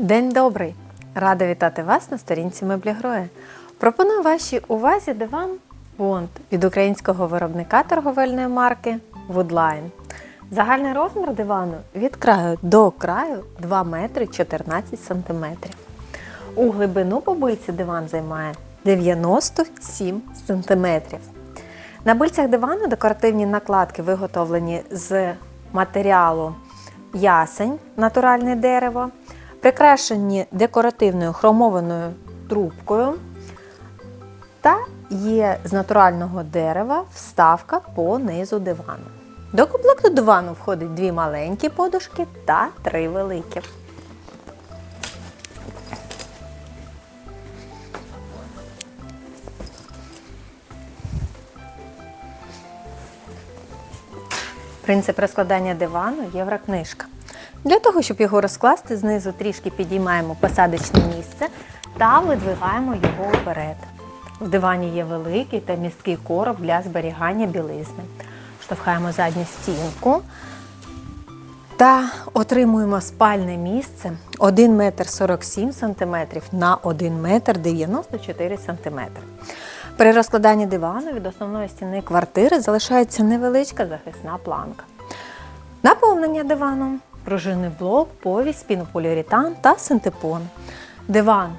День добрий! Рада вітати вас на сторінці Меблі Гроя. Пропоную вашій увазі диван Бонд від українського виробника торговельної марки Woodline. Загальний розмір дивану від краю до краю 2 метри 14 сантиметрів. У глибину побильці диван займає 97 сантиметрів. На бильцях дивану декоративні накладки виготовлені з матеріалу ясень, натуральне дерево, прикрашені декоративною хромованою трубкою та є з натурального дерева вставка по низу дивану. До комплекту дивану входить дві маленькі подушки та три великі. Принцип розкладання дивану єврокнижка. Для того, щоб його розкласти, знизу трішки підіймаємо посадочне місце та видвигаємо його вперед. В дивані є великий та місткий короб для зберігання білизни. Штовхаємо задню стінку та отримуємо спальне місце 1 метр 47 см на 1 метр 94 см. При розкладанні дивану від основної стіни квартири залишається невеличка захисна планка. Наповнення диваном, пружинний блок, повість, пінополіуретан та синтепон. Диван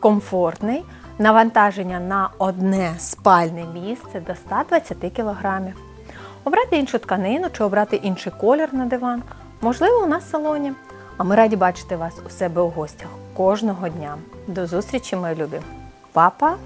комфортний, навантаження на одне спальне місце до 120 кг. Обрати іншу тканину чи обрати інший колір на диван можливо у нас в салоні. А ми раді бачити вас у себе у гостях кожного дня. До зустрічі, мої любі! Папа!